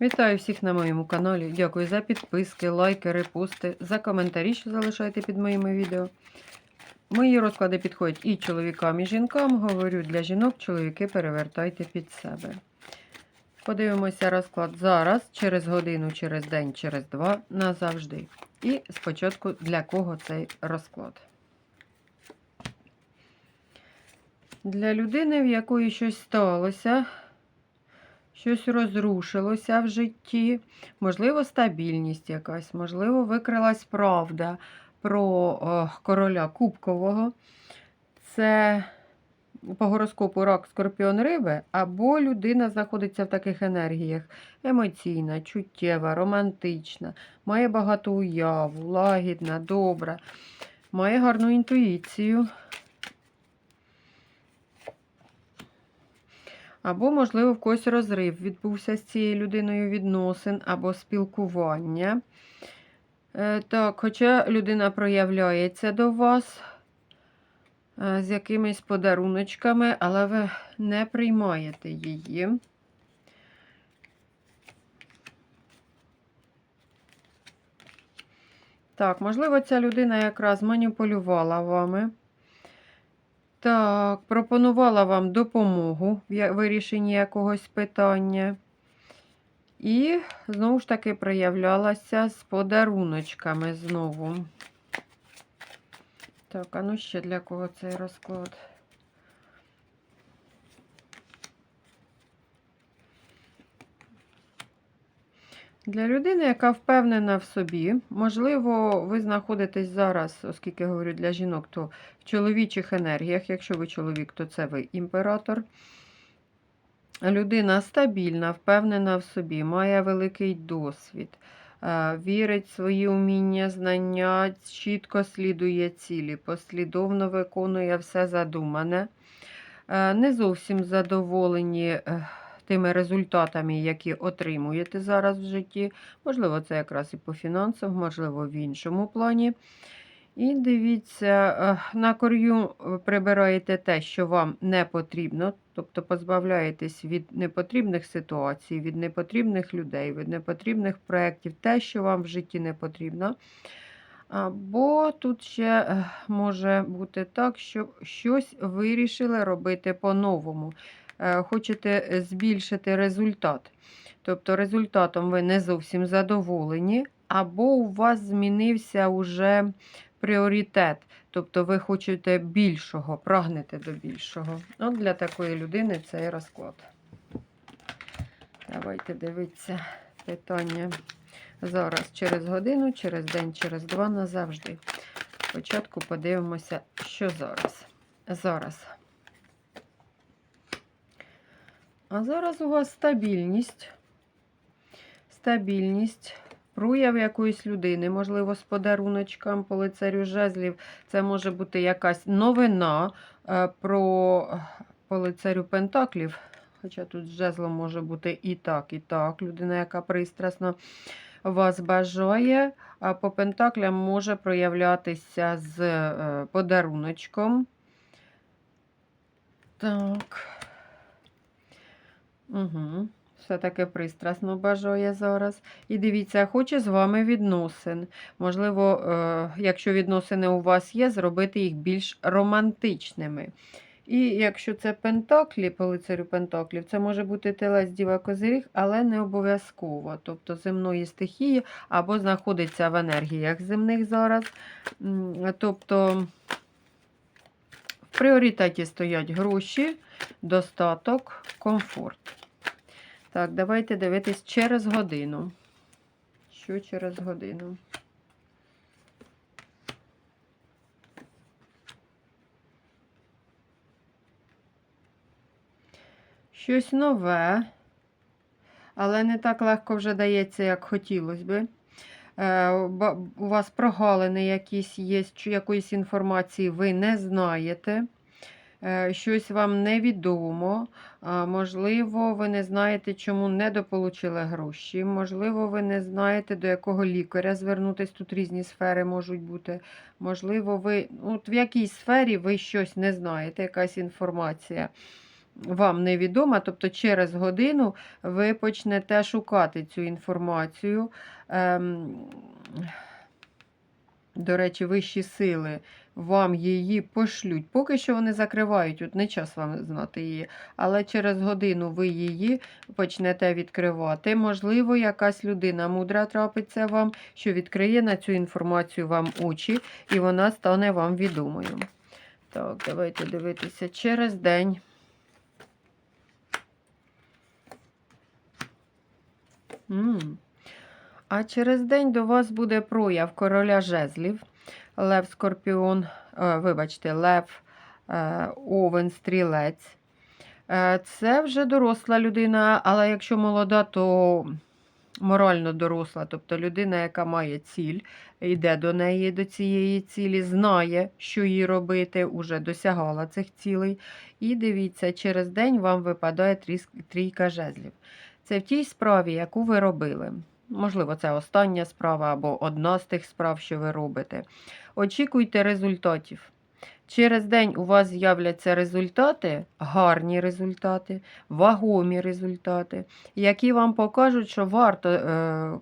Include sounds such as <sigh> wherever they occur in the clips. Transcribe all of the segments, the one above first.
Вітаю всіх на моєму каналі. Дякую за підписки, лайки, репости, за коментарі, що залишаєте під моїми відео. Мої розклади підходять і чоловікам, і жінкам. Говорю для жінок, чоловіки перевертайте під себе. Подивимося розклад зараз, через годину, через день, через два, назавжди. І спочатку для кого цей розклад. Для людини, в якої щось сталося, щось розрушилося в житті, можливо, стабільність якась, можливо, викрилась правда про о, короля Кубкового. Це по гороскопу рак скорпіон риби, або людина знаходиться в таких енергіях: емоційна, чуттєва, романтична, має багато уяву, лагідна, добра, має гарну інтуїцію. Або, можливо, в когось розрив відбувся з цією людиною відносин або спілкування. Е, Так, хоча людина проявляється до вас е, з якимись подаруночками, але ви не приймаєте її. Так, можливо, ця людина якраз маніпулювала вами. Так, пропонувала вам допомогу в вирішенні якогось питання. І знову ж таки проявлялася з подаруночками знову. Так, а ну ще для кого цей розклад? Для людини, яка впевнена в собі, можливо, ви знаходитесь зараз, оскільки говорю для жінок, то в чоловічих енергіях. Якщо ви чоловік, то це ви імператор. Людина стабільна, впевнена в собі, має великий досвід, е, вірить в свої уміння, знання, чітко слідує цілі, послідовно виконує все задумане. Е, Не зовсім задоволені е, тими результатами, які отримуєте зараз в житті. Можливо, це якраз і по фінансам, можливо, в іншому плані. І дивіться, е, на кор'ю прибираєте те, що вам не потрібно, тобто позбавляєтесь від непотрібних ситуацій, від непотрібних людей, від непотрібних проєктів, те, що вам в житті не потрібно. Або тут ще е, може бути так, що щось вирішили робити по-новому. Е, Хочете збільшити результат. Тобто результатом ви не зовсім задоволені, або у вас змінився уже пріоритет. Тобто ви хочете більшого, прагнете до більшого. От для такої людини цей розклад. Давайте дивитися питання зараз через годину, через день, через два назавжди. Спочатку подивимося, що зараз. Зараз. А зараз у вас стабільність. Стабільність. Прояв якоїсь людини, можливо, з подаруночком по лицарю жезлів. Це може бути якась новина е, про по Пентаклів. Хоча тут з жезлом може бути і так, і так. Людина, яка пристрасно вас бажає. А по Пентаклям може проявлятися з е, подаруночком. Так. Угу. Все-таки пристрасно бажає зараз. І дивіться, хоче з вами відносин. Можливо, е, якщо відносини у вас є, зробити їх більш романтичними. І якщо це пентаклі, по лицарю пентаклів, це може бути телець діва козиріг, але не обов'язково. Тобто земної стихії або знаходиться в енергіях земних зараз. Тобто в пріоритеті стоять гроші, достаток, комфорт. Так, давайте дивитись через годину. Що через годину? Щось нове, але не так легко вже дається, як хотілося би. Е, У вас прогалини якісь є, чи якоїсь інформації ви не знаєте. Е, Щось вам невідомо. Можливо, ви не знаєте, чому недополучили гроші. Можливо, ви не знаєте, до якого лікаря звернутися. Тут різні сфери можуть бути. Можливо, ви от в якій сфері ви щось не знаєте, якась інформація. вам невідома, тобто через годину ви почнете шукати цю інформацію. Ем, до речі, вищі сили вам її пошлють. Поки що вони закривають, от не час вам знати її, але через годину ви її почнете відкривати. Можливо, якась людина мудра трапиться вам, що відкриє на цю інформацію вам очі, і вона стане вам відомою. Так, давайте дивитися через день. А через день до вас буде прояв короля жезлів, Лев Скорпіон, е, вибачте, Лев е, Овен Стрілець. Е, Це вже доросла людина, але якщо молода, то морально доросла, тобто людина, яка має ціль, йде до неї, до цієї цілі, знає, що їй робити, уже досягала цих цілей. І дивіться, через день вам випадає трійка жезлів. Це в тій справі, яку ви робили. Можливо, це остання справа або одна з тих справ, що ви робите. Очікуйте результатів. Через день у вас з'являться результати, гарні результати, вагомі результати, які вам покажуть, що варто е,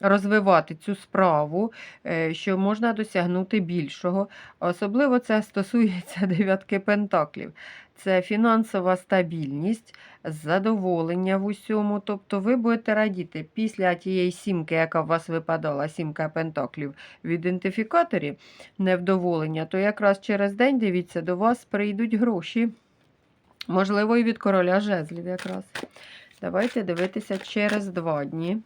розвивати цю справу, е, що можна досягнути більшого. Особливо це стосується <laughs> дев'ятки пентаклів. Це фінансова стабільність, задоволення в усьому. Тобто ви будете радіти після тієї сімки, яка у вас випадала, сімка пентаклів в ідентифікаторі, невдоволення, то якраз через день, дивіться, до вас прийдуть гроші. Можливо, і від короля жезлів якраз. Давайте дивитися через два дні.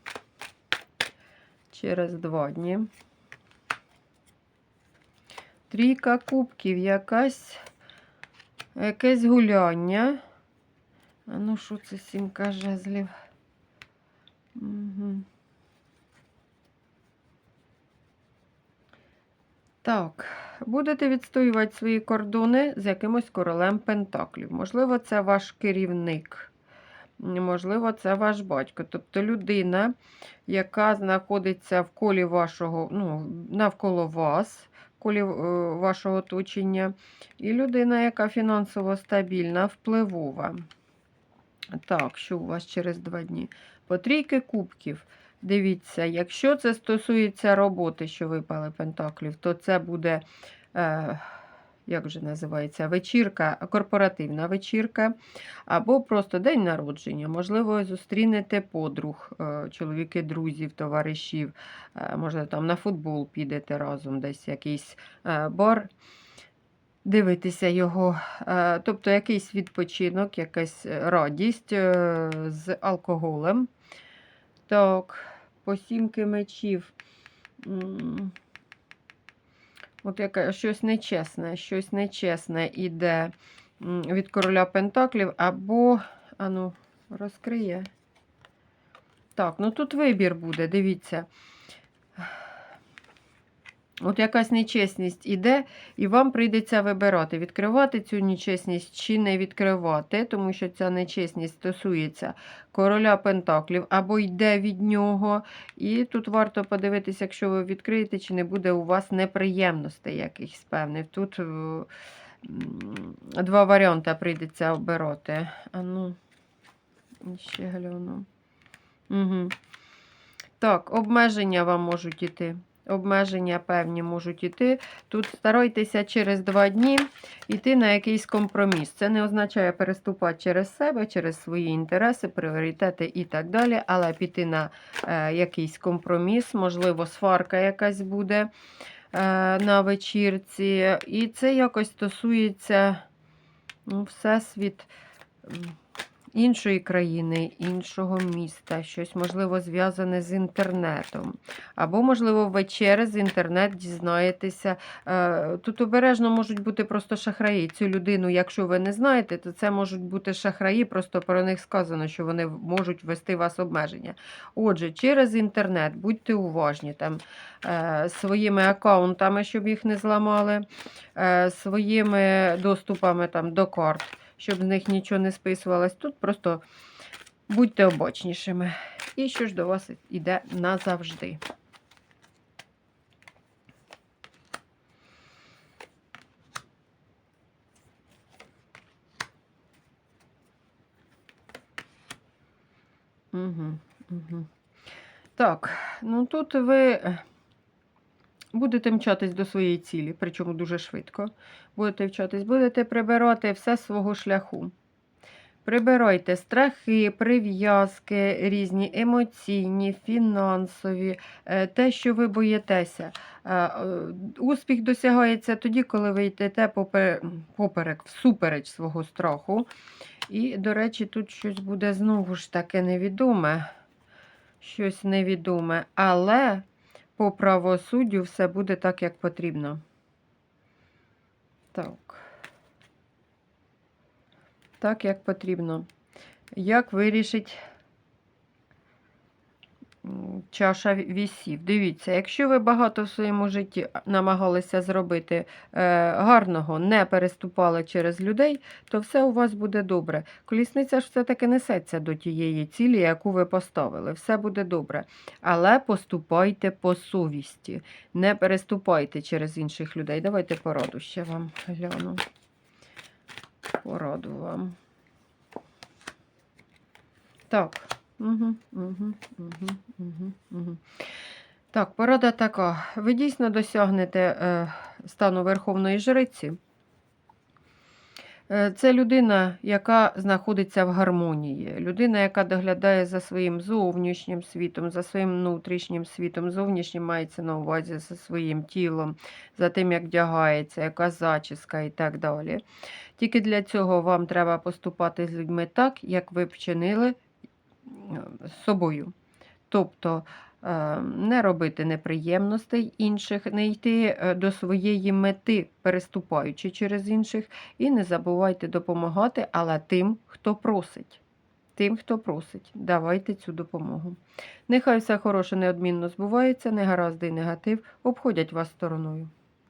Через два дні. Трійка кубків, якась, якесь гуляння. А ну, що це сімка жезлів? Угу. Так, будете відстоювати свої кордони з якимось королем Пентаклів. Можливо, це ваш керівник, можливо, це ваш батько. Тобто людина, яка знаходиться в колі вашого, ну, навколо вас, в колі е, вашого оточення, і людина, яка фінансово стабільна, впливова. Так, що у вас через два дні? По трійки кубків. Дивіться, якщо це стосується роботи, що випали пентаклів, то це буде, е, як же називається, вечірка, корпоративна вечірка, або просто день народження. Можливо, зустрінете подруг, е, чоловіки, друзів, товаришів, е, може, там на футбол підете разом, десь якийсь е, бар. Дивитися його, тобто якийсь відпочинок, якась радість з алкоголем. Так, по сімки мечів. От яке щось нечесне, щось нечесне іде від короля Пентаклів, або, ану, розкриє. Так, ну тут вибір буде, дивіться. От якась нечесність іде, і вам прийдеться вибирати, відкривати цю нечесність чи не відкривати, тому що ця нечесність стосується короля Пентаклів або йде від нього. І тут варто подивитися, якщо ви відкриєте, чи не буде у вас неприємностей якихось певних. Тут е, два варіанти прийдеться обирати. А ну, ще гляну. Угу. Так, обмеження вам можуть іти. Обмеження певні можуть іти. Тут старайтеся через два дні йти на якийсь компроміс. Це не означає переступати через себе, через свої інтереси, пріоритети і так далі, але піти на е, якийсь компроміс, можливо, сварка якась буде е, на вечірці. І це якось стосується ну, всесвіт. Іншої країни, іншого міста, щось, можливо, зв'язане з інтернетом. Або, можливо, ви через інтернет дізнаєтеся. Е, Тут обережно можуть бути просто шахраї. Цю людину, якщо ви не знаєте, то це можуть бути шахраї, просто про них сказано, що вони можуть ввести вас обмеження. Отже, через інтернет будьте уважні там е, своїми аккаунтами, щоб їх не зламали, е, своїми доступами там, до карт щоб з них нічого не списувалось. Тут просто будьте обочнішими. І що ж до вас йде назавжди. Угу, угу. Так, ну тут ви. Е, будете мчатись до своєї цілі, причому дуже швидко. Будете вчатись, будете прибирати все свого шляху. Прибирайте страхи, прив'язки, різні емоційні, фінансові, е, те, що ви боїтеся. Е, е, Успіх досягається тоді, коли ви йдете попе- поперек, всупереч свого страху. І, до речі, тут щось буде знову ж таки невідоме. Щось невідоме. Але по правосуддю все буде так, як потрібно. Так. Так, як потрібно. Як вирішить чаша вісів? Дивіться, якщо ви багато в своєму житті намагалися зробити е, гарного, не переступали через людей, то все у вас буде добре. Колісниця ж все-таки несеться до тієї цілі, яку ви поставили. Все буде добре. Але поступайте по совісті. Не переступайте через інших людей. Давайте пораду ще вам гляну. Пораду вам. Так. Угу, угу, угу, угу. Так, порада така. Ви дійсно досягнете е, стану Верховної Жриці. Е, Це людина, яка знаходиться в гармонії, людина, яка доглядає за своїм зовнішнім світом, за своїм внутрішнім світом. Зовнішнім мається на увазі за своїм тілом, за тим, як вдягається, яка зачіска і так далі. Тільки для цього вам треба поступати з людьми так, як ви вчинили з собою. Тобто е, не робити неприємностей інших, не йти е, до своєї мети, переступаючи через інших, і не забувайте допомагати, але тим, хто просить. Тим, хто просить, давайте цю допомогу. Нехай все хороше неодмінно збувається, негаразди і негатив обходять вас стороною.